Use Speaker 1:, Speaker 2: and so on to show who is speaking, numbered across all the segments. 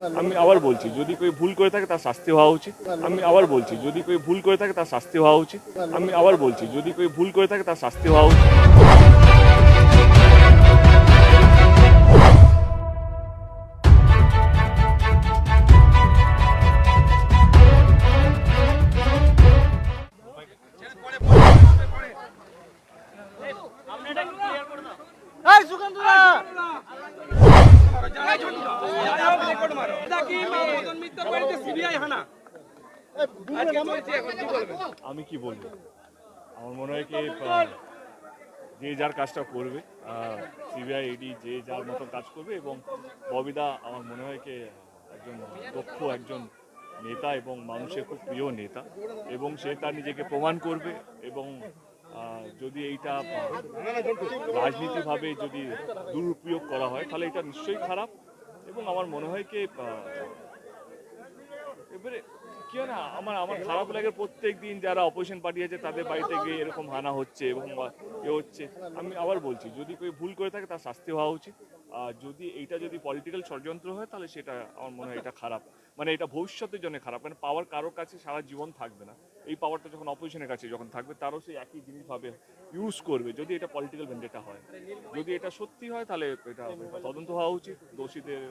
Speaker 1: আমি আবার বলছি, যদি কেউ ভুল করে থাকে তার শাস্তি হওয়া উচিত। আমি আবার বলছি, যদি কেউ ভুল করে থাকে তার শাস্তি হওয়া উচিত। আমি আবার বলছি, যদি কেউ ভুল করে থাকে তার শাস্তি হওয়া উচিত।
Speaker 2: এই
Speaker 1: আমি কি বলব? আমার মনে হয় কি যে যার কাজটা করবে সিবিআই ইডি যে যার মতো কাজ করবে এবং ববিদা, আমার মনে হয় কি, একজন দক্ষ একজন নেতা এবং মানুষের খুব প্রিয় নেতা এবং সে তার নিজেকে প্রমাণ করবে এবং যদি এইটা রাজনীতিভাবে যদি দুরুপয়োগ করা হয়, তাহলে এটা নিশ্চয়ই খারাপ। এবং আমার মনে হয় কি এবারে কি না, আমার আমার খারাপ লাগে প্রত্যেক দিন যারা অপোজিশন পার্টি আছে, তাদের বাড়িতে গিয়ে এরকম হানা হচ্ছে এবং বা এ হচ্ছে। আমি আবার বলছি, যদি কেউ ভুল করে থাকে, তার শাস্তি হওয়া উচিত। যদি এইটা যদি পলিটিক্যাল ষড়যন্ত্র হয়, তাহলে সেটা আমার মনে হয় এটা খারাপ। মানে এটা ভবিষ্যতের জন্য খারাপ। মানে পাওয়ার কারোর কাছে সারা জীবন থাকবে না। এই পাওয়ারটা যখন অপোজিশনের কাছে যখন থাকবে, তারও সেই একই জিনিসভাবে ইউজ করবে, যদি এটা পলিটিক্যাল ভেন্ডেটা হয়। যদি এটা সত্যি হয়, তাহলে এটা তদন্ত হওয়া উচিত। দোষীদের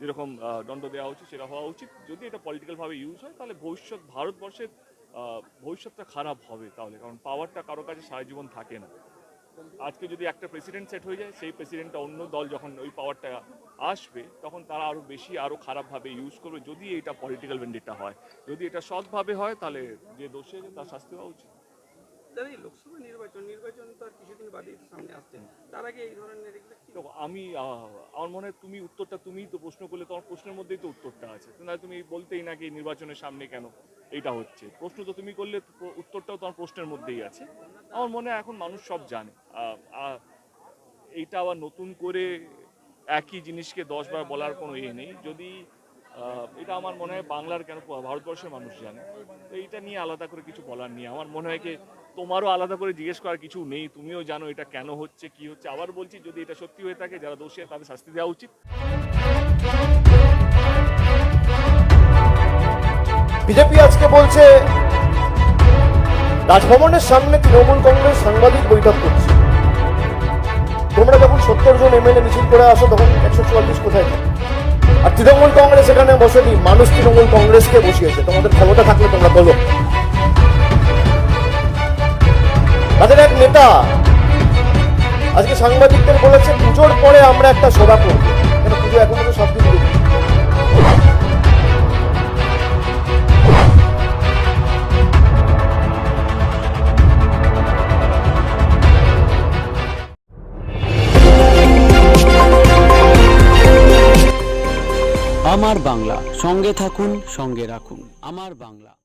Speaker 1: যেরকম দণ্ড দেওয়া উচিত, সেটা হওয়া উচিত। যদি এটা পলিটিক্যাল ভাবে ইউজ হয়, তাহলে ভবিষ্যৎ, ভারতবর্ষের ভবিষ্যৎটা খারাপ হবে তাহলে। কারণ পাওয়ারটা কারও কাছে সারা জীবন থাকে না। আজকে যদি একটা প্রেসিডেন্ট সেট হয়ে যায়, সেই প্রেসিডেন্টটা অন্য দল যখন ওই পাওয়ারটা আসবে, তখন তারা আরও বেশি আরও খারাপভাবে ইউজ করবে। যদি এটা পলিটিক্যাল ভেন্ডিটা হয়, যদি এটা সৎভাবে হয়, তাহলে যে দোষে তার শাস্তি হওয়া উচিত।
Speaker 3: এই লোকসভা নির্বাচন নির্বাচন তো আর কিছুদিন সামনে আসছে। তার আগে এই ধরনের
Speaker 1: দেখো, আমি আমার মনে হয় তুমি উত্তরটা তো প্রশ্ন করলে, তোমার প্রশ্নের মধ্যেই তো উত্তরটা আছে। না তুমি বলতেই নাকি নির্বাচনের সামনে কেন এটা হচ্ছে। প্রশ্ন তো তুমি করলে উত্তরটাও তোমার প্রশ্নের মধ্যেই আছে। আমার মনে হয় এখন মানুষ সব জানে। এইটা আবার নতুন করে একই জিনিসকে দশবার বলার কোনো ইয়ে নেই। যদি এটা আমার মনে হয় বাংলার কেন, ভারতবর্ষের মানুষ জানে। তো এইটা নিয়ে আলাদা করে কিছু বলার নেই। আমার মনে হয় কি তোমারও আলাদা করে জিজ্ঞেস করার কিছু নেই। তুমিও জানো এটা কেন হচ্ছে, কি হচ্ছে। আবার বলছি, যদি এটা সত্যি হয়ে থাকে, যারা দোষী তাদের শাস্তি দেওয়া উচিত।
Speaker 2: বিজেপি আজকে বলছে, রাজভবনের সামনে তৃণমূল কংগ্রেস সাংবাদিক বৈঠক করছে। তোমরা যখন সত্তর জন এমএলএ মিছিল করে আসো, তখন একশো চুয়াল্লিশ কোথায় আর তৃণমূল কংগ্রেস এখানে বসেনি, মানুষ তৃণমূল কংগ্রেসকে বসিয়েছে। তোমাদের ক্ষমতা থাকলে তোমরা বলো। নেতা। আজকে সাংবাদিকদের বলেছে, পুজোর পরে আমরা একটা সভা করব। কেন পুজো এখনও তো সব কিছু
Speaker 4: আমার বাংলা, সঙ্গে থাকুন, সঙ্গে রাখুন। আমার বাংলা।